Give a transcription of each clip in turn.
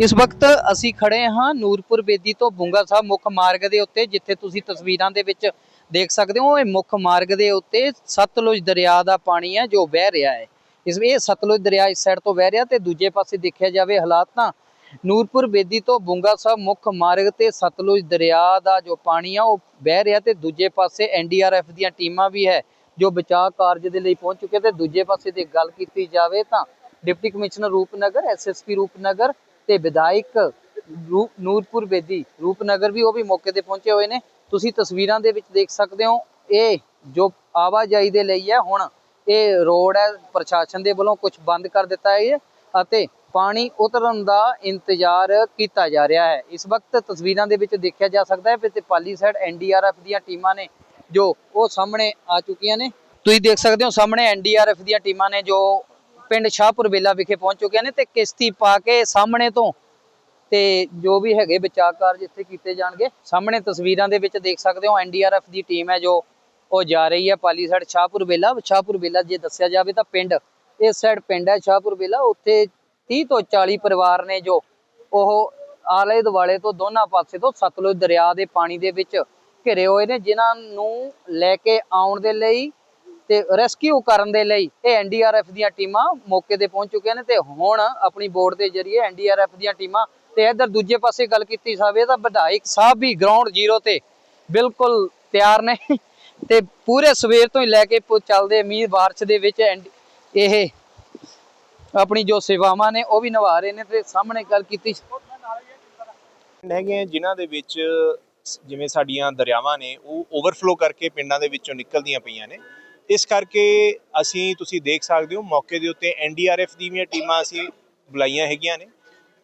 ਇਸ ਵਕਤ ਅਸੀਂ ਖੜੇ ਹਾਂ ਨੂਰਪੁਰ ਬੇਦੀ ਤੋਂ ਬੁੰਗਾ ਸਾਹਿਬ ਮੁੱਖ ਮਾਰਗ ਦੇ ਉੱਤੇ, ਜਿੱਥੇ ਤੁਸੀਂ ਤਸਵੀਰਾਂ ਦੇ ਵਿੱਚ ਦੇਖ ਸਕਦੇ ਹੋ, ਇਹ ਮੁੱਖ ਮਾਰਗ ਦੇ ਉੱਤੇ ਸਤਲੁਜ ਦਰਿਆ ਦਾ ਪਾਣੀ ਹੈ ਜੋ ਵਹਿ ਰਿਹਾ ਹੈ। ਇਸ ਇਹ ਸਤਲੁਜ ਦਰਿਆ ਇਸ ਸਾਈਡ ਤੋਂ ਵਹਿ ਰਿਹਾ ਤੇ ਦੂਜੇ ਪਾਸੇ ਦੇਖਿਆ ਜਾਵੇ ਹਾਲਾਤ ਤਾਂ ਨੂਰਪੁਰ ਬੇਦੀ ਤੋਂ ਬੁੰਗਾ ਸਾਹਿਬ ਮੁੱਖ ਮਾਰਗ ਤੇ ਸਤਲੁਜ ਦਰਿਆ ਦਾ ਜੋ ਪਾਣੀ ਆ ਉਹ ਵਹਿ ਰਿਹਾ ਤੇ ਦੂਜੇ ਪਾਸੇ ਐਨਡੀਆਰਐਫ ਦੀਆਂ ਟੀਮਾਂ ਵੀ ਹੈ ਜੋ ਬਚਾਅ ਕਾਰਜ ਦੇ ਲਈ ਪਹੁੰਚ ਚੁੱਕੇ ਤੇ ਦੂਜੇ ਪਾਸੇ ਦੀ ਗੱਲ ਕੀਤੀ ਜਾਵੇ ਤਾਂ deputy commissioner Rupnagar SSP Rupnagar ਤੇ ਵਿਧਾਇਕ ਨੂਰਪੁਰ ਬੇਦੀ, ਰੂਪਨਗਰ ਵੀ ਉਹ ਵੀ ਮੌਕੇ ਤੇ ਪਹੁੰਚੇ ਹੋਏ ਨੇ। ਤੁਸੀਂ ਤਸਵੀਰਾਂ ਦੇ ਵਿੱਚ ਦੇਖ ਸਕਦੇ ਹੋ, ਇਹ ਜੋ ਆਵਾਜਾਈ ਦੇ ਲਈ ਹੈ, ਹੁਣ ਇਹ ਰੋਡ ਹੈ, ਪ੍ਰਸ਼ਾਸਨ ਦੇ ਵੱਲੋਂ ਕੁਝ ਬੰਦ ਕਰ ਦਿੱਤਾ ਹੈ ਅਤੇ ਪਾਣੀ ਉਤਰਨ ਦਾ ਇੰਤਜ਼ਾਰ ਕੀਤਾ ਜਾ ਰਿਹਾ ਹੈ। ਇਸ ਵਕਤ ਤਸਵੀਰਾਂ ਦੇ ਵਿੱਚ ਦੇਖਿਆ ਜਾ ਸਕਦਾ ਹੈ ਤੇ ਪਾਲੀ ਸਾਈਡ ਐਨਡੀਆਰਐਫ ਦੀਆਂ ਟੀਮਾਂ ਨੇ ਜੋ ਉਹ ਸਾਹਮਣੇ ਆ ਚੁੱਕੀਆਂ ਨੇ। ਤੁਸੀਂ ਦੇਖ ਸਕਦੇ ਹੋ, ਸਾਹਮਣੇ ਐਨਡੀਆਰਐਫ ਦੀਆਂ ਟੀਮਾਂ ਨੇ ਜੋ ਪਿੰਡ ਸ਼ਾਹਪੁਰ ਬੇਲਾ ਵਿਖੇ ਪਹੁੰਚ ਚੁੱਕੇ ਨੇ ਤੇ ਕਿਸ਼ਤੀ ਪਾ ਕੇ ਸਾਹਮਣੇ ਤੋਂ ਤੇ ਜੋ ਵੀ ਹੈਗੇ ਬਚਾਅ ਕਾਰਜ ਇੱਥੇ ਕੀਤੇ ਜਾਣਗੇ। ਸਾਹਮਣੇ ਤਸਵੀਰਾਂ ਦੇ ਵਿੱਚ ਦੇਖ ਸਕਦੇ ਹੋ ਐਨਡੀਆਰਐਫ ਦੀ ਟੀਮ ਹੈ ਜੋ ਉਹ ਜਾ ਰਹੀ ਹੈ ਪਾਲੀ ਸਾਈਡ ਸ਼ਾਹਪੁਰ ਬੇਲਾ। ਸ਼ਾਹਪੁਰ ਬੇਲਾ ਜੇ ਦੱਸਿਆ ਜਾਵੇ ਤਾਂ ਪਿੰਡ, ਇਸ ਸਾਈਡ ਪਿੰਡ ਹੈ ਸ਼ਾਹਪੁਰ ਬੇਲਾ। ਉੱਥੇ 30 ਤੋਂ 40 ਪਰਿਵਾਰ ਨੇ ਜੋ ਉਹ ਆਲੇ ਦੁਆਲੇ ਤੋਂ ਦੋਨਾਂ ਪਾਸੇ ਤੋਂ ਸਤਲੁਜ ਦਰਿਆ ਦੇ ਪਾਣੀ ਦੇ ਵਿੱਚ ਘਿਰੇ ਹੋਏ ਨੇ, ਜਿਨ੍ਹਾਂ ਨੂੰ ਲੈ ਕੇ ਆਉਣ ਦੇ ਲਈ ਤੇ ਰੈਸਕਿਊ ਕਰਨ ਦੇ ਲਈ ਇਹ ਐਨਡੀਆਰਐਫ ਦੀਆਂ ਟੀਮਾਂ ਮੌਕੇ ਤੇ ਪਹੁੰਚ ਚੁੱਕੀਆਂ ਨੇ ਤੇ ਹੁਣ ਆਪਣੀ ਬੋਰਡ ਦੇ ਜ਼ਰੀਏ ਐਨਡੀਆਰਐਫ ਦੀਆਂ ਟੀਮਾਂ ਤੇ ਇਧਰ ਦੂਜੇ ਪਾਸੇ ਗੱਲ ਕੀਤੀ ਜਾਵੇ ਤਾਂ ਵਿਧਾਇਕ ਸਾਹਿਬ ਵੀ ਗਰਾਊਂਡ ਜ਼ੀਰੋ ਤੇ ਬਿਲਕੁਲ ਤਿਆਰ ਨੇ ਤੇ ਪੂਰੇ ਸਵੇਰ ਤੋਂ ਹੀ ਲੈ ਕੇ ਚੱਲਦੇ ਮੀਂਹ ਬਾਰਿਸ਼ ਦੇ ਵਿੱਚ ਇਹ ਆਪਣੀ ਜੋ ਸੇਵਾਵਾਂ ਨੇ ਉਹ ਵੀ ਨਿਭਾ ਰਹੇ ਨੇ ਤੇ ਸਾਹਮਣੇ ਗੱਲ ਕੀਤੀ ਹੈਗੇ ਜਿਨ੍ਹਾਂ ਦੇ ਵਿੱਚ ਜਿਵੇਂ ਸਾਡੀਆਂ ਦਰਿਆਵਾਂ ਨੇ, ਉਹ ਓਵਰਫਲੋ ਕਰਕੇ ਪਿੰਡਾਂ ਦੇ ਵਿੱਚੋਂ ਨਿਕਲਦੀਆਂ ਪਈਆਂ ਨੇ। ਇਸ ਕਰਕੇ ਅਸੀਂ, ਤੁਸੀਂ ਦੇਖ ਸਕਦੇ ਹੋ, ਮੌਕੇ ਦੇ ਉੱਤੇ ਐਨਡੀਆਰਐਫ ਵੀ ਟੀਮਾਂ ਅਸੀਂ ਬੁਲਾਈਆਂ ਹੈਗੀਆਂ ਨੇ।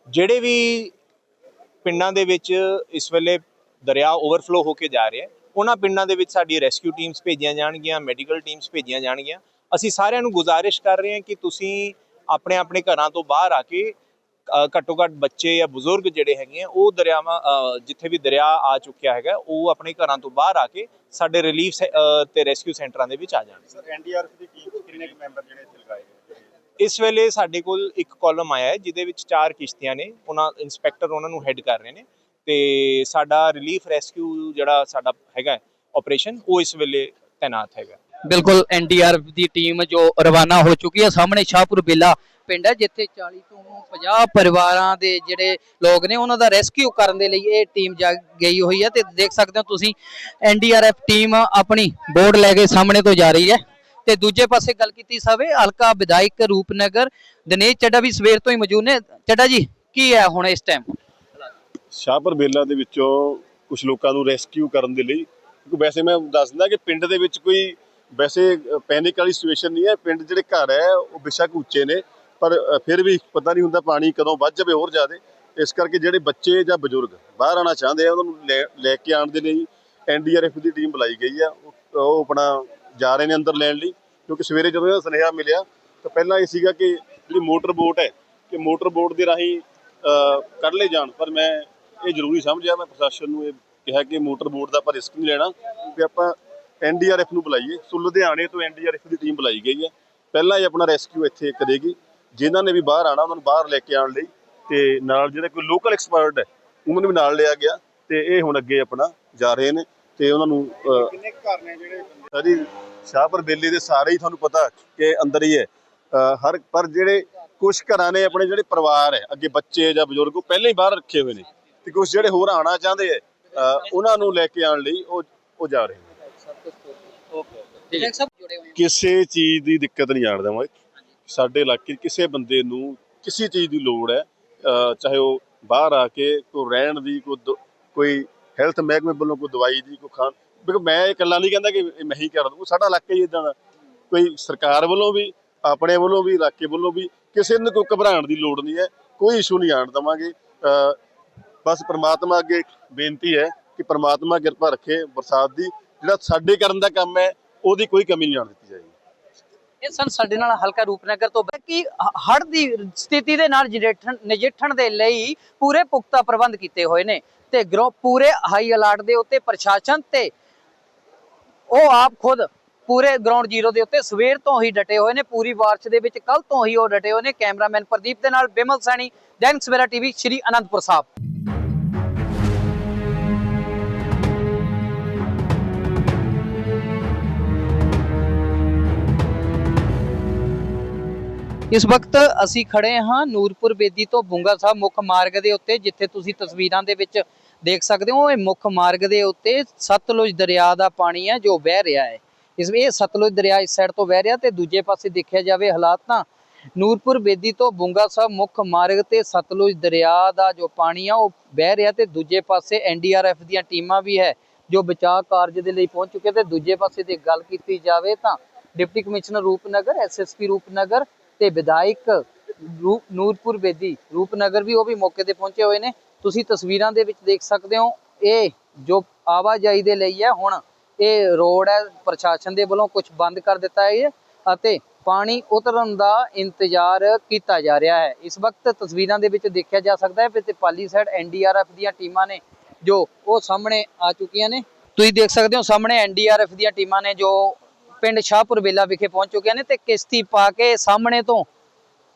ਜਿਹੜੇ ਵੀ ਪਿੰਡਾਂ ਦੇ ਵਿੱਚ ਇਸ ਵੇਲੇ ਦਰਿਆ ਓਵਰਫਲੋ ਹੋ ਕੇ ਜਾ ਰਿਹਾ ਹੈ, ਉਹਨਾਂ ਪਿੰਡਾਂ ਦੇ ਵਿੱਚ ਸਾਡੀ ਰੈਸਕਿਊ ਟੀਮਸ ਭੇਜੀਆਂ ਜਾਣਗੀਆਂ, ਮੈਡੀਕਲ ਟੀਮਸ ਭੇਜੀਆਂ ਜਾਣਗੀਆਂ। ਅਸੀਂ ਸਾਰਿਆਂ ਨੂੰ ਗੁਜ਼ਾਰਿਸ਼ ਕਰ ਰਹੇ ਹਾਂ ਕਿ ਤੁਸੀਂ ਆਪਣੇ ਆਪਣੇ ਘਰਾਂ ਤੋਂ ਬਾਹਰ ਆ ਕੇ ਘੱਟੋ ਘੱਟ ਬੱਚੇ ਜਾਂ ਬਜ਼ੁਰਗ ਜਿਹੜੇ ਹੈਗੇ ਆ ਉਹ ਦਰਿਆਵਾਂ ਜਿੱਥੇ ਵੀ ਦਰਿਆ ਆ ਚੁੱਕਿਆ ਹੈਗਾ ਉਹ ਆਪਣੇ ਘਰਾਂ ਤੋਂ ਬਾਹਰ ਆ ਕੇ ਸਾਡੇ ਰਿਲੀਫ ਤੇ ਰੈਸਕਿਊ ਸੈਂਟਰਾਂ ਦੇ ਵਿੱਚ ਆ ਜਾਣ ਸਰ ਐਨਡੀਆਰਐਫ ਦੀ ਟੀਮ ਕਿੰਨੇ ਕੁ ਮੈਂਬਰ ਜਿਹੜੇ ਇੱਥੇ ਲਗਾਏ? ਇਸ ਵੇਲੇ ਸਾਡੇ ਕੋਲ ਇੱਕ ਕਾਲਮ ਆਇਆ ਹੈ ਜਿਹਦੇ ਵਿੱਚ ਚਾਰ ਕਿਸ਼ਤੀਆਂ ਨੇ ਉਹਨਾਂ ਇੰਸਪੈਕਟਰ ਉਹਨਾਂ ਨੂੰ ਹੈੱਡ ਕਰ ਰਹੇ ਨੇ ਤੇ ਸਾਡਾ ਰਿਲੀਫ ਰੈਸਕਿਊ ਜਿਹੜਾ ਸਾਡਾ ਹੈਗਾ ਆਪਰੇਸ਼ਨ ਉਹ ਇਸ ਵੇਲੇ ਤਾਇਨਾਤ ਹੈਗਾ ਬਿਲਕੁਲ ਐਨਡੀਆਰਐਫ ਦੀ ਟੀਮ ਜੋ ਰਵਾਨਾ ਹੋ ਚੁੱਕੀ ਹੈ ਸਾਹਮਣੇ ਸ਼ਾਹਪੁਰ ਬੇਲਾ ਪਿੰਡ ਹੈ, ਜਿੱਥੇ 40 ਤੋਂ 50 ਪਰਿਵਾਰਾਂ ਦੇ ਜਿਹੜੇ ਲੋਕ ਨੇ, ਉਹਨਾਂ ਦਾ ਰੈਸਕਿਊ ਕਰਨ ਦੇ ਲਈ ਇਹ ਟੀਮ ਜਾ ਗਈ ਹੋਈ ਹੈ ਤੇ ਦੇਖ ਸਕਦੇ ਹੋ ਤੁਸੀਂ ਐਨਡੀਆਰਐਫ ਟੀਮ ਆਪਣੀ ਬੋਰਡ ਲੈ ਕੇ ਸਾਹਮਣੇ ਤੋਂ ਜਾ ਰਹੀ ਹੈ। ਤੇ ਦੂਜੇ ਪਾਸੇ ਗੱਲ ਕੀਤੀ ਜਾਵੇ, ਹਲਕਾ ਵਿਧਾਇਕ ਰੂਪਨਗਰ ਦਿਨੇਸ਼ ਚੱਡਾ ਵੀ ਸਵੇਰ ਤੋਂ ਹੀ ਮੌਜੂਦ ਨੇ। ਚੱਡਾ ਜੀ, ਕੀ ਹੈ ਹੁਣ ਇਸ ਟਾਈਮ ਸ਼ਾਹਪੁਰ ਬੇਲਾ ਦੇ ਵਿੱਚੋਂ ਕੁਝ ਲੋਕਾਂ ਨੂੰ ਰੈਸਕਿਊ ਕਰਨ ਦੇ ਲਈ, ਕਿਉਂਕਿ ਵੈਸੇ ਮੈਂ ਦੱਸ ਦਿੰਦਾ ਕਿ ਪਿੰਡ ਦੇ ਵਿੱਚ ਕੋਈ ਵੈਸੇ ਪੈਨਿਕ ਵਾਲੀ ਸਿਚੁਏਸ਼ਨ ਨਹੀਂ ਹੈ। ਪਿੰਡ ਜਿਹੜੇ ਘਰ ਹੈ, ਉਹ ਬੇਸ਼ੱਕ ਉੱਚੇ ਨੇ। ਪਰ ਫਿਰ ਵੀ ਪਤਾ ਨਹੀਂ ਹੁੰਦਾ ਪਾਣੀ ਕਦੋਂ ਵੱਧ ਜਾਵੇ ਹੋਰ ਜ਼ਿਆਦਾ। ਇਸ ਕਰਕੇ ਜਿਹੜੇ ਬੱਚੇ ਜਾਂ ਬਜ਼ੁਰਗ ਬਾਹਰ ਆਉਣਾ ਚਾਹੁੰਦੇ ਆ, ਉਹਨਾਂ ਨੂੰ ਲੈ- ਲੈ ਕੇ ਆਉਣ ਦੇ ਲਈ ਐਨਡੀਆਰਐਫ ਦੀ ਟੀਮ ਬੁਲਾਈ ਗਈ ਆ। ਉਹ ਆਪਣਾ ਜਾ ਰਹੇ ਨੇ ਅੰਦਰ ਲੈਣ ਲਈ, ਕਿਉਂਕਿ ਸਵੇਰੇ ਜਦੋਂ ਇਹਦਾ ਸੁਨੇਹਾ ਮਿਲਿਆ, ਤਾਂ ਪਹਿਲਾਂ ਇਹ ਸੀਗਾ ਕਿ ਜਿਹੜੀ ਮੋਟਰ ਬੋਟ ਹੈ, ਕਿ ਮੋਟਰ ਬੋਟ ਦੇ ਰਾਹੀਂ ਕੱਢ ਲਏ ਜਾਣ। ਪਰ ਮੈਂ ਇਹ ਜ਼ਰੂਰੀ ਸਮਝਿਆ, ਮੈਂ ਪ੍ਰਸ਼ਾਸਨ ਨੂੰ ਇਹ ਕਿਹਾ ਕਿ ਮੋਟਰ ਬੋਟ ਦਾ ਆਪਾਂ ਰਿਸਕ ਨਹੀਂ ਲੈਣਾ, ਵੀ ਆਪਾਂ ਐਨਡੀਆਰਐਫ ਨੂੰ ਬੁਲਾਈਏ। ਸੋ ਲੁਧਿਆਣੇ ਤੋਂ ਐਨਡੀਆਰਐਫ ਦੀ ਟੀਮ ਬੁਲਾਈ ਗਈ ਹੈ ਪਹਿਲਾਂ ਹੀ ਆਪਣਾ ਰੈਸਕਿਊ ਇੱਥੇ ਕਰੇਗੀ ਜਿਨ੍ਹਾਂ ਨੇ ਵੀ ਬਾਹਰ ਆਣਾ ਉਹਨਾਂ ਨੂੰ ਬਾਹਰ ਲੈ ਕੇ ਆਉਣ ਲਈ ਤੇ ਨਾਲ ਜਿਹੜੇ ਕੋਈ ਲੋਕਲ ਐਕਸਪਰਟ ਹੈ ਉਹਨਾਂ ਨੂੰ ਵੀ ਨਾਲ ਲਿਆ ਗਿਆ ਤੇ ਇਹ ਹੁਣ ਅੱਗੇ ਆਪਣਾ ਜਾ ਰਹੇ ਨੇ ਤੇ ਉਹਨਾਂ ਨੂੰ ਕਿੰਨੇ ਘਰ ਨੇ ਜਿਹੜੇ ਸਾਰੀ ਸ਼ਾਹਪੁਰ ਬੇਲੀ ਦੇ ਸਾਰੇ ਹੀ ਤੁਹਾਨੂੰ ਪਤਾ ਕਿ ਅੰਦਰ ਹੀ ਹੈ। ਹਰ ਪਰ ਜਿਹੜੇ ਕੁਝ ਘਰਾਂ ਨੇ ਆਪਣੇ ਜਿਹੜੇ ਪਰਿਵਾਰ ਹੈ ਅੱਗੇ ਬੱਚੇ ਜਾਂ ਬਜ਼ੁਰਗ ਉਹ ਪਹਿਲਾਂ ਹੀ ਬਾਹਰ ਰੱਖੇ ਹੋਏ ਨੇ ਤੇ ਕੁਝ ਜਿਹੜੇ ਹੋਰ ਆਣਾ ਚਾਹੁੰਦੇ ਹੈ ਉਹਨਾਂ ਨੂੰ ਲੈ ਕੇ ਆਉਣ ਲਈ ਉਹ ਉਹ ਜਾ ਰਹੇ ਨੇ। ਕਿਸੇ ਚੀਜ਼ ਦੀ ਦਿੱਕਤ ਨਹੀਂ ਆਣ ਦੇਵਾਂਗੇ ਸਾਡੇ ਇਲਾਕੇ 'ਚ ਕਿਸੇ ਬੰਦੇ ਨੂੰ ਕਿਸੇ ਚੀਜ਼ ਦੀ ਲੋੜ ਹੈ ਚਾਹੇ ਉਹ ਬਾਹਰ ਆ ਕੇ ਕੋਈ ਰਹਿਣ ਦੀ, ਕੋਈ ਦ- ਕੋਈ ਹੈਲਥ ਮਹਿਕਮੇ ਵੱਲੋਂ ਕੋਈ ਦਵਾਈ ਦੀ, ਕੋਈ ਖਾਣ ਬਿਕੋ ਮੈਂ ਇਹ ਇਕੱਲਾ ਨਹੀਂ ਕਹਿੰਦਾ ਕਿ ਇਹ ਮੈਂ ਹੀ ਕਰ ਦੂੰ ਸਾਡਾ ਇਲਾਕਾ ਹੀ ਇਦਾਂ ਦਾ। ਕੋਈ ਸਰਕਾਰ ਵੱਲੋਂ ਵੀ, ਆਪਣੇ ਵੱਲੋਂ ਵੀ, ਇਲਾਕੇ ਵੱਲੋਂ ਵੀ ਕਿਸੇ ਨੂੰ ਕੋਈ ਘਬਰਾਉਣ ਦੀ ਲੋੜ ਨਹੀਂ ਹੈ, ਕੋਈ ਇਸ਼ੂ ਨਹੀਂ ਆਣ ਦੇਵਾਂਗੇ। ਬਸ ਪ੍ਰਮਾਤਮਾ ਅੱਗੇ ਬੇਨਤੀ ਹੈ ਕਿ ਪ੍ਰਮਾਤਮਾ ਕਿਰਪਾ ਰੱਖੇ ਬਰਸਾਤ ਦੀ, ਜਿਹੜਾ ਸਾਡੇ ਕਰਨ ਦਾ ਕੰਮ ਹੈ, ਉਹਦੀ ਕੋਈ ਕਮੀ ਨਹੀਂ ਆਉਣ ਦਿੱਤੀ ਜਾਏਗੀ। ਇਹ ਸਨ ਸਾਡੇ ਨਾਲ ਹਲਕਾ ਰੂਪਨਗਰ ਤੋਂ ਬ- ਕਿ ਹੜ ਦੀ ਸਥਿਤੀ ਦੇ ਨਾਲ ਨਜਿੱਠਣ ਨਜਿੱਠਣ ਦੇ ਲਈ ਪੂਰੇ ਪੁਖਤਾ ਪ੍ਰਬੰਧ ਕੀਤੇ ਹੋਏ ਨੇ ਤੇ ਗਰੋ ਪੂਰੇ ਹਾਈ ਅਲਰਟ ਦੇ ਉੱਤੇ ਪ੍ਰਸ਼ਾਸਨ ਤੇ ਉਹ ਆਪ ਖੁਦ ਪੂਰੇ ਗਰਾਊਂਡ ਜ਼ੀਰੋ ਦੇ ਉੱਤੇ ਸਵੇਰ ਤੋਂ ਹੀ ਡਟੇ ਹੋਏ ਨੇ। ਪੂਰੀ ਵਾਰਸ਼ ਦੇ ਵਿੱਚ ਕੱਲ ਤੋਂ ਹੀ ਉਹ ਡਟੇ ਹੋਏ ਨੇ। ਕੈਮਰਾਮੈਨ ਪ੍ਰਦੀਪ ਦੇ ਨਾਲ ਬਿਮਲ ਸੈਣੀ, ਦੈਨਿਕ ਸਵੇਰਾ ਟੀਵੀ, ਸ਼੍ਰੀ ਅਨੰਦਪੁਰ ਸਾਹਿਬ। ਇਸ ਵਕਤ ਅਸੀਂ ਖੜੇ ਹਾਂ ਨੂਰਪੁਰ ਬੇਦੀ ਤੋਂ ਬੁੰਗਾ ਸਾਹਿਬ ਮੁੱਖ ਮਾਰਗ ਦੇ ਉੱਤੇ, ਜਿੱਥੇ ਤੁਸੀਂ ਤਸਵੀਰਾਂ ਦੇ ਵਿੱਚ ਦੇਖ ਸਕਦੇ ਹੋ, ਇਹ ਮੁੱਖ ਮਾਰਗ ਦੇ ਉੱਤੇ ਸਤਲੁਜ ਦਰਿਆ ਦਾ ਪਾਣੀ ਹੈ ਜੋ ਵਹਿ ਰਿਹਾ ਹੈ। ਇਸ ਇਹ ਸਤਲੁਜ ਦਰਿਆ ਇਸ ਸਾਈਡ ਤੋਂ ਵਹਿ ਰਿਹਾ ਤੇ ਦੂਜੇ ਪਾਸੇ ਦੇਖਿਆ ਜਾਵੇ ਹਾਲਾਤ ਤਾਂ ਨੂਰਪੁਰ ਬੇਦੀ ਤੋਂ ਬੁੰਗਾ ਸਾਹਿਬ ਮੁੱਖ ਮਾਰਗ ਤੇ ਸਤਲੁਜ ਦਰਿਆ ਦਾ ਜੋ ਪਾਣੀ ਆ, ਉਹ ਵਹਿ ਰਿਹਾ ਤੇ ਦੂਜੇ ਪਾਸੇ ਐਨਡੀਆਰਐਫ ਦੀਆਂ ਟੀਮਾਂ ਵੀ ਹੈ ਜੋ ਬਚਾਅ ਕਾਰਜ ਦੇ ਲਈ ਪਹੁੰਚ ਚੁੱਕੇ ਤੇ ਦੂਜੇ ਪਾਸੇ ਦੀ ਗੱਲ ਕੀਤੀ ਜਾਵੇ ਤਾਂ deputy commissioner Rupnagar SSP Rupnagar ਤੇ ਵਿਧਾਇਕ ਨੂਰਪੁਰ ਬੇਦੀ, ਰੂਪਨਗਰ ਵੀ ਉਹ ਵੀ ਮੌਕੇ ਤੇ ਪਹੁੰਚੇ ਹੋਏ ਨੇ। ਤੁਸੀਂ ਤਸਵੀਰਾਂ ਦੇ ਵਿੱਚ ਦੇਖ ਸਕਦੇ ਹੋ, ਇਹ ਜੋ ਆਵਾਜਾਈ ਦੇ ਲਈ ਹੈ, ਹੁਣ ਇਹ ਰੋਡ ਹੈ, ਪ੍ਰਸ਼ਾਸਨ ਦੇ ਵੱਲੋਂ ਕੁਝ ਬੰਦ ਕਰ ਦਿੱਤਾ ਹੈ ਅਤੇ ਪਾਣੀ ਉਤਰਨ ਦਾ ਇੰਤਜ਼ਾਰ ਕੀਤਾ ਜਾ ਰਿਹਾ ਹੈ। ਇਸ ਵਕਤ ਤਸਵੀਰਾਂ ਦੇ ਵਿੱਚ ਦੇਖਿਆ ਜਾ ਸਕਦਾ ਹੈ ਕਿ ਤੇ ਪਾਲੀ ਸਾਈਡ ਐਨਡੀਆਰਐਫ ਦੀਆਂ ਟੀਮਾਂ ਨੇ ਜੋ ਉਹ ਸਾਹਮਣੇ ਆ ਚੁੱਕੀਆਂ ਨੇ। ਤੁਸੀਂ ਦੇਖ ਸਕਦੇ ਹੋ ਸਾਹਮਣੇ ਐਨਡੀਆਰਐਫ ਦੀਆਂ ਟੀਮਾਂ ਨੇ ਜੋ ਪਿੰਡ ਸ਼ਾਹਪੁਰ ਬੇਲਾ ਵਿਖੇ ਪਹੁੰਚ ਚੁੱਕੇ ਨੇ ਤੇ ਕਿਸ਼ਤੀ ਪਾ ਕੇ ਸਾਹਮਣੇ ਤੋਂ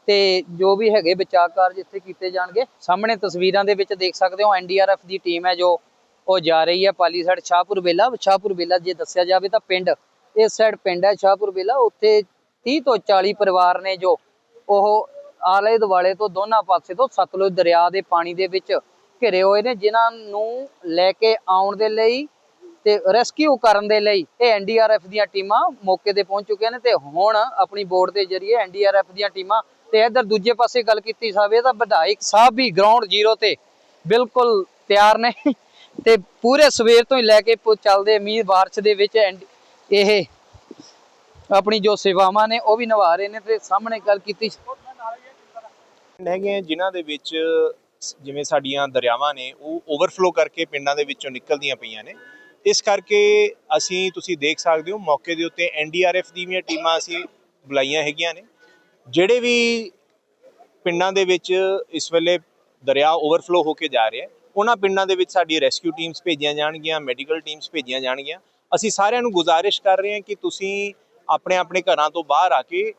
ਤੇ ਜੋ ਵੀ ਹੈਗੇ ਬਚਾਅ ਕਾਰਜ ਇੱਥੇ ਕੀਤੇ ਜਾਣਗੇ। ਸਾਹਮਣੇ ਤਸਵੀਰਾਂ ਦੇ ਵਿੱਚ ਦੇਖ ਸਕਦੇ ਹੋ ਐਨਡੀਆਰਐਫ ਦੀ ਟੀਮ ਹੈ ਜੋ ਉਹ ਜਾ ਰਹੀ ਹੈ ਪਾਲੀ ਸਾਈਡ ਸ਼ਾਹਪੁਰ ਬੇਲਾ ਸ਼ਾਹਪੁਰ ਬੇਲਾ ਜੇ ਦੱਸਿਆ ਜਾਵੇ ਤਾਂ ਪਿੰਡ, ਇਸ ਸਾਈਡ ਪਿੰਡ ਹੈ ਸ਼ਾਹਪੁਰ ਬੇਲਾ ਉੱਥੇ 30 ਤੋਂ 40 ਪਰਿਵਾਰ ਨੇ ਜੋ ਉਹ ਆਲੇ ਦੁਆਲੇ ਤੋਂ ਦੋਨਾਂ ਪਾਸੇ ਤੋਂ ਸਤਲੁਜ ਦਰਿਆ ਦੇ ਪਾਣੀ ਦੇ ਵਿੱਚ ਘਿਰੇ ਹੋਏ ਨੇ, ਜਿਨ੍ਹਾਂ ਨੂੰ ਲੈ ਕੇ ਆਉਣ ਦੇ ਲਈ ਤੇ ਰੈਸਕਿਊ ਕਰਨ ਦੇ ਲਈ ਇਹ ਐਨਡੀਆਰਐਫ ਦੀਆਂ ਟੀਮਾਂ ਮੌਕੇ ਤੇ ਪਹੁੰਚ ਚੁੱਕੀਆਂ ਨੇ ਤੇ ਹੁਣ ਆਪਣੀ ਬੋਰਡ ਦੇ ਜ਼ਰੀਏ ਐਨਡੀਆਰਐਫ ਦੀਆਂ ਟੀਮਾਂ ਤੇ ਇਧਰ ਦੂਜੇ ਪਾਸੇ ਗੱਲ ਕੀਤੀ ਜਾਵੇ ਤਾਂ ਵਿਧਾਇਕ ਸਾਹਿਬ ਵੀ ਗਰਾਊਂਡ ਜ਼ੀਰੋ ਤੇ ਬਿਲਕੁਲ ਤਿਆਰ ਨੇ ਤੇ ਪੂਰੇ ਸਵੇਰ ਤੋਂ ਹੀ ਲੈ ਕੇ ਚੱਲਦੇ ਮੀਂਹ ਬਾਰਿਸ਼ ਦੇ ਵਿੱਚ ਇਹ ਆਪਣੀ ਜੋ ਸੇਵਾਵਾਂ ਨੇ ਉਹ ਵੀ ਨਿਭਾ ਰਹੇ ਨੇ ਤੇ ਸਾਹਮਣੇ ਗੱਲ ਕੀਤੀ ਹੈਗੇ ਜਿਨ੍ਹਾਂ ਦੇ ਵਿੱਚ ਜਿਵੇਂ ਸਾਡੀਆਂ ਦਰਿਆਵਾਂ ਨੇ, ਉਹ ਓਵਰਫਲੋ ਕਰਕੇ ਪਿੰਡਾਂ ਦੇ ਵਿੱਚੋਂ ਨਿਕਲਦੀਆਂ ਪਈਆਂ ਨੇ। ਇਸ ਕਰਕੇ ਅਸੀਂ, ਤੁਸੀਂ ਦੇਖ ਸਕਦੇ ਹੋ, ਮੌਕੇ ਦੇ ਉੱਤੇ ਐਨਡੀਆਰਐਫ ਦੀਆਂ ਟੀਮਾਂ ਅਸੀਂ ਬੁਲਾਈਆਂ ਹੈਗੀਆਂ ਨੇ। ਜਿਹੜੇ ਵੀ ਪਿੰਡਾਂ ਦੇ ਵਿੱਚ ਇਸ ਵੇਲੇ ਦਰਿਆ ਓਵਰਫਲੋ ਹੋ ਕੇ ਜਾ ਰਿਹਾ ਉਹਨਾਂ ਪਿੰਡਾਂ ਦੇ ਵਿੱਚ ਸਾਡੀ ਰੈਸਕਿਊ ਟੀਮਸ ਭੇਜੀਆਂ ਜਾਣਗੀਆਂ ਮੈਡੀਕਲ ਟੀਮਸ ਭੇਜੀਆਂ ਜਾਣਗੀਆਂ। ਅਸੀਂ ਸਾਰਿਆਂ ਨੂੰ ਗੁਜ਼ਾਰਿਸ਼ ਕਰ ਰਹੇ ਹਾਂ ਕਿ ਤੁਸੀਂ ਆਪਣੇ ਆਪਣੇ ਘਰਾਂ ਤੋਂ ਬਾਹਰ ਆ ਕੇ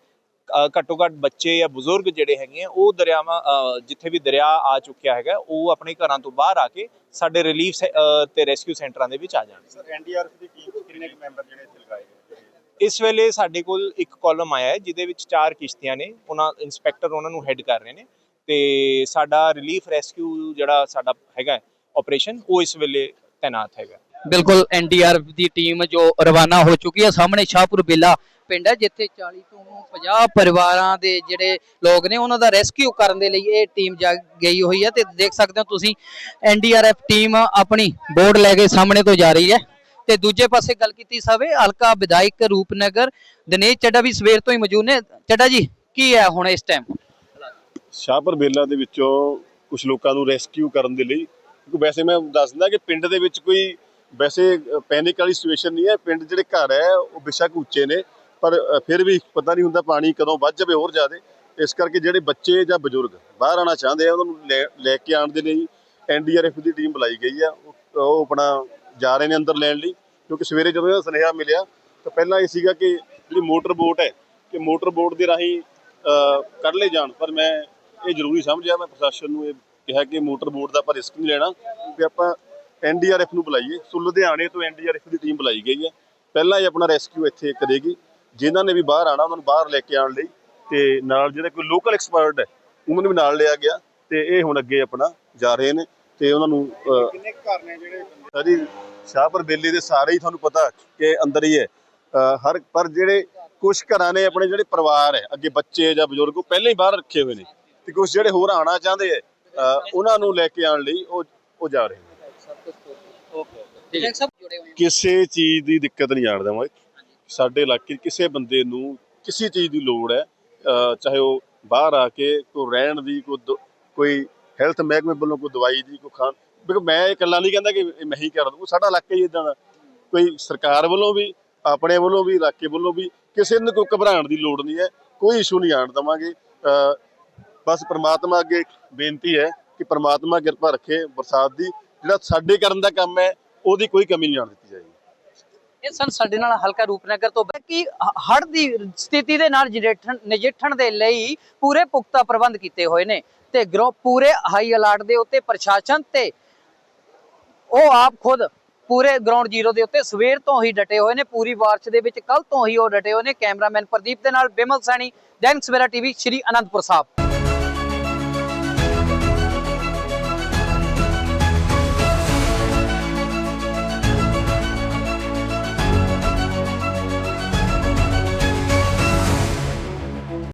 ਘੱਟੋ ਘੱਟ ਬੱਚੇ ਜਾਂ ਬਜ਼ੁਰਗ ਜਿਹੜੇ ਹੈਗੇ ਆ ਉਹ ਦਰਿਆਵਾਂ ਜਿੱਥੇ ਵੀ ਦਰਿਆ ਆ ਚੁੱਕਿਆ ਹੈਗਾ ਉਹ ਆਪਣੇ ਘਰਾਂ ਤੋਂ ਬਾਹਰ ਆ ਕੇ ਸਾਡੇ ਰਿਲੀਫ ਤੇ ਰੈਸਕਿਊ ਸੈਂਟਰਾਂ ਦੇ ਵਿੱਚ ਆ ਜਾਣ। ਸਰ ਐਨਡੀਆਰਐਫ ਦੀ ਟੀਮ ਕਿੰਨੇ ਕੁ ਮੈਂਬਰ ਜਿਹੜੇ ਇੱਥੇ ਲਗਾਏ ਗਏ ਇਸ ਵੇਲੇ ਸਾਡੇ ਕੋਲ ਇੱਕ ਕਾਲਮ ਆਇਆ ਹੈ ਜਿਹਦੇ ਵਿੱਚ ਚਾਰ ਕਿਸ਼ਤੀਆਂ ਨੇ ਉਹਨਾਂ ਇੰਸਪੈਕਟਰ ਉਹਨਾਂ ਨੂੰ ਹੈੱਡ ਕਰ ਰਹੇ ਨੇ ਤੇ ਸਾਡਾ ਰਿਲੀਫ ਰੈਸਕਿਊ ਜਿਹੜਾ ਸਾਡਾ ਹੈਗਾ ਆਪਰੇਸ਼ਨ ਉਹ ਇਸ ਵੇਲੇ ਤਾਇਨਾਤ ਹੈਗਾ। ਬਿਲਕੁਲ ਐਨਡੀਆਰਐਫ ਦੀ ਟੀਮ ਜੋ ਰਵਾਨਾ ਹੋ ਚੁੱਕੀ ਹੈ ਸਾਹਮਣੇ ਸ਼ਾਹਪੁਰ ਬੇਲਾ ਪਿੰਡ ਹੈ, ਜਿੱਥੇ 40 ਤੋਂ 50 ਪਰਿਵਾਰਾਂ ਦੇ ਜਿਹੜੇ ਲੋਕ ਨੇ, ਉਹਨਾਂ ਦਾ ਰੈਸਕਿਊ ਕਰਨ ਦੇ ਲਈ ਇਹ ਟੀਮ ਜਾ ਗਈ ਹੋਈ ਹੈ ਤੇ ਦੇਖ ਸਕਦੇ ਹੋ ਤੁਸੀਂ ਐਨਡੀਆਰਐਫ ਟੀਮ ਆਪਣੀ ਬੋਰਡ ਲੈ ਕੇ ਸਾਹਮਣੇ ਤੋਂ ਜਾ ਰਹੀ ਹੈ। ਤੇ ਦੂਜੇ ਪਾਸੇ ਗੱਲ ਕੀਤੀ ਜਾਵੇ, ਹਲਕਾ ਵਿਧਾਇਕ ਰੂਪਨਗਰ, ਦਿਨੇਸ਼ ਚੱਡਾ ਵੀ ਸਵੇਰ ਤੋਂ ਹੀ ਮੌਜੂਦ ਨੇ। ਚੱਡਾ ਜੀ, ਕੀ ਹੈ ਹੁਣ ਇਸ ਟਾਈਮ ਸ਼ਾਹਪੁਰ ਬੇਲਾ ਦੇ ਵਿੱਚੋਂ ਕੁਝ ਲੋਕਾਂ ਨੂੰ ਰੈਸਕਿਊ ਕਰਨ ਦੇ ਲਈ, ਕਿਉਂਕਿ ਵੈਸੇ ਮੈਂ ਦੱਸ ਦਿੰਦਾ ਕਿ ਪਿੰਡ ਦੇ ਵਿੱਚ ਕੋਈ ਵੈਸੇ ਪੈਨਿਕ ਵਾਲੀ ਸਿਚੁਏਸ਼ਨ ਨਹੀਂ ਹੈ। ਪਿੰਡ ਜਿਹੜੇ ਘਰ ਹੈ, ਉਹ ਬੇਸ਼ੱਕ ਉੱਚੇ ਨੇ। ਪਰ ਫਿਰ ਵੀ ਪਤਾ ਨਹੀਂ ਹੁੰਦਾ ਪਾਣੀ ਕਦੋਂ ਵੱਧ ਜਾਵੇ ਹੋਰ ਜ਼ਿਆਦਾ। ਇਸ ਕਰਕੇ ਜਿਹੜੇ ਬੱਚੇ ਜਾਂ ਬਜ਼ੁਰਗ ਬਾਹਰ ਆਉਣਾ ਚਾਹੁੰਦੇ ਆ, ਉਹਨਾਂ ਨੂੰ ਲੈ- ਲੈ ਕੇ ਆਉਣ ਦੇ ਲਈ ਐਨਡੀਆਰਐਫ ਦੀ ਟੀਮ ਬੁਲਾਈ ਗਈ ਆ। ਉਹ ਉਹ ਆਪਣਾ ਜਾ ਰਹੇ ਨੇ ਅੰਦਰ ਲੈਣ ਲਈ, ਕਿਉਂਕਿ ਸਵੇਰੇ ਜਦੋਂ ਇਹਦਾ ਸੁਨੇਹਾ ਮਿਲਿਆ, ਤਾਂ ਪਹਿਲਾਂ ਇਹ ਸੀਗਾ ਕਿ ਜਿਹੜੀ ਮੋਟਰ ਬੋਟ ਹੈ, ਕਿ ਮੋਟਰ ਬੋਟ ਦੇ ਰਾਹੀਂ ਕੱਢ ਲਏ ਜਾਣ। ਪਰ ਮੈਂ ਇਹ ਜ਼ਰੂਰੀ ਸਮਝਿਆ, ਮੈਂ ਪ੍ਰਸ਼ਾਸਨ ਨੂੰ ਇਹ ਕਿਹਾ ਕਿ ਮੋਟਰ ਬੋਟ ਦਾ ਆਪਾਂ ਰਿਸਕ ਨਹੀਂ ਲੈਣਾ ਕਿ ਆਪਾਂ ਐਨਡੀਆਰਐਫ ਨੂੰ ਬੁਲਾਈਏ। ਸੋ ਲੁਧਿਆਣੇ ਤੋਂ ਐਨਡੀਆਰਐਫ ਦੀ ਟੀਮ ਬੁਲਾਈ ਗਈ ਹੈ ਪਹਿਲਾਂ ਹੀ ਆਪਣਾ ਰੈਸਕਿਊ ਇੱਥੇ ਕਰੇਗੀ ਜਿਨ੍ਹਾਂ ਨੇ ਵੀ ਬਾਹਰ ਆਣਾ ਉਹਨਾਂ ਨੂੰ ਬਾਹਰ ਲੈ ਕੇ ਆਉਣ ਲਈ ਤੇ ਨਾਲ ਜਿਹੜੇ ਕੋਈ ਲੋਕਲ ਐਕਸਪਰਟ ਹੈ ਉਹਨਾਂ ਨੂੰ ਵੀ ਨਾਲ ਲਿਆ ਗਿਆ ਤੇ ਇਹ ਹੁਣ ਅੱਗੇ ਆਪਣਾ ਜਾ ਰਹੇ ਨੇ ਤੇ ਉਹਨਾਂ ਨੂੰ ਕਿੰਨੇ ਘਰ ਨੇ ਜਿਹੜੇ ਸਾਰੀ ਸ਼ਾਹਪੁਰ ਬੇਲੀ ਦੇ ਸਾਰੇ ਹੀ ਤੁਹਾਨੂੰ ਪਤਾ ਕਿ ਅੰਦਰ ਹੀ ਹੈ। ਹਰ ਪਰ ਜਿਹੜੇ ਕੁਝ ਘਰਾਂ ਨੇ ਆਪਣੇ ਜਿਹੜੇ ਪਰਿਵਾਰ ਹੈ ਅੱਗੇ ਬੱਚੇ ਜਾਂ ਬਜ਼ੁਰਗ ਉਹ ਪਹਿਲਾਂ ਹੀ ਬਾਹਰ ਰੱਖੇ ਹੋਏ ਨੇ ਤੇ ਕੁਝ ਜਿਹੜੇ ਹੋਰ ਆਣਾ ਚਾਹੁੰਦੇ ਹੈ ਉਹਨਾਂ ਨੂੰ ਲੈ ਕੇ ਆਉਣ ਲਈ ਉਹ ਉਹ ਜਾ ਰਹੇ ਨੇ। ਕਿਸੇ ਚੀਜ਼ ਦੀ ਦਿੱਕਤ ਨਹੀਂ ਆਣ ਦੇਵਾਂਗੇ। ਸਾਡੇ ਇਲਾਕੇ 'ਚ ਕਿਸੇ ਬੰਦੇ ਨੂੰ ਕਿਸੇ ਚੀਜ਼ ਦੀ ਲੋੜ ਹੈ ਚਾਹੇ ਉਹ ਬਾਹਰ ਆ ਕੇ ਕੋਈ ਰਹਿਣ ਦੀ, ਕੋਈ ਦ- ਕੋਈ ਹੈਲਥ ਮਹਿਕਮੇ ਵੱਲੋਂ ਕੋਈ ਦਵਾਈ ਦੀ, ਕੋਈ ਖਾਣ ਬਿਕੋ ਮੈਂ ਇਹ ਇਕੱਲਾ ਨਹੀਂ ਕਹਿੰਦਾ ਕਿ ਮੈਂ ਹੀ ਕਰ ਦੂੰ ਸਾਡਾ ਇਲਾਕਾ ਹੀ ਇਦਾਂ ਦਾ। ਕੋਈ ਸਰਕਾਰ ਵੱਲੋਂ ਵੀ, ਆਪਣੇ ਵੱਲੋਂ ਵੀ, ਇਲਾਕੇ ਵੱਲੋਂ ਵੀ ਕਿਸੇ ਨੂੰ ਕੋਈ ਘਬਰਾਉਣ ਦੀ ਲੋੜ ਨਹੀਂ ਹੈ, ਕੋਈ ਇਸ਼ੂ ਨਹੀਂ ਆਣ ਦੇਵਾਂਗੇ। ਬਸ ਪ੍ਰਮਾਤਮਾ ਅੱਗੇ ਬੇਨਤੀ ਹੈ ਕਿ ਪ੍ਰਮਾਤਮਾ ਕਿਰਪਾ ਰੱਖੇ ਬਰਸਾਤ ਦੀ, ਜਿਹੜਾ ਸਾਡੇ ਕਰਨ ਦਾ ਕੰਮ ਹੈ, ਉਹਦੀ ਕੋਈ ਕਮੀ ਨਹੀਂ ਆਣ ਦਿੱਤੀ ਜਾਏਗੀ। ਇਹ ਸਨ ਸਾਡੇ ਨਾਲ ਹਲਕਾ ਰੂਪਨਗਰ ਤੋਂ ਕਿ ਹੜ ਦੀ ਸਥਿਤੀ ਦੇ ਨਾਲ ਨਜਿੱਠਣ ਨਜਿੱਠਣ ਦੇ ਲਈ ਪੂਰੇ ਪੁਖਤਾ ਪ੍ਰਬੰਧ ਕੀਤੇ ਹੋਏ ਨੇ ਤੇ ਪੂਰੇ ਹਾਈ ਅਲਰਟ ਦੇ ਉੱਤੇ ਪ੍ਰਸ਼ਾਸਨ ਤੇ ਉਹ ਆਪ ਖੁਦ ਪੂਰੇ ਗਰਾਊਂਡ ਜ਼ੀਰੋ ਦੇ ਉੱਤੇ ਸਵੇਰ ਤੋਂ ਹੀ ਡਟੇ ਹੋਏ ਨੇ। ਪੂਰੀ ਵਾਰਸ਼ ਦੇ ਵਿੱਚ ਕੱਲ ਤੋਂ ਹੀ ਉਹ ਡਟੇ ਹੋਏ ਨੇ। ਕੈਮਰਾਮੈਨ ਪ੍ਰਦੀਪ ਦੇ ਨਾਲ ਬਿਮਲ ਸੈਣੀ, ਦੈਨਿਕ ਸਵੇਰਾ ਟੀਵੀ, ਸ਼੍ਰੀ ਅਨੰਦਪੁਰ ਸਾਹਿਬ।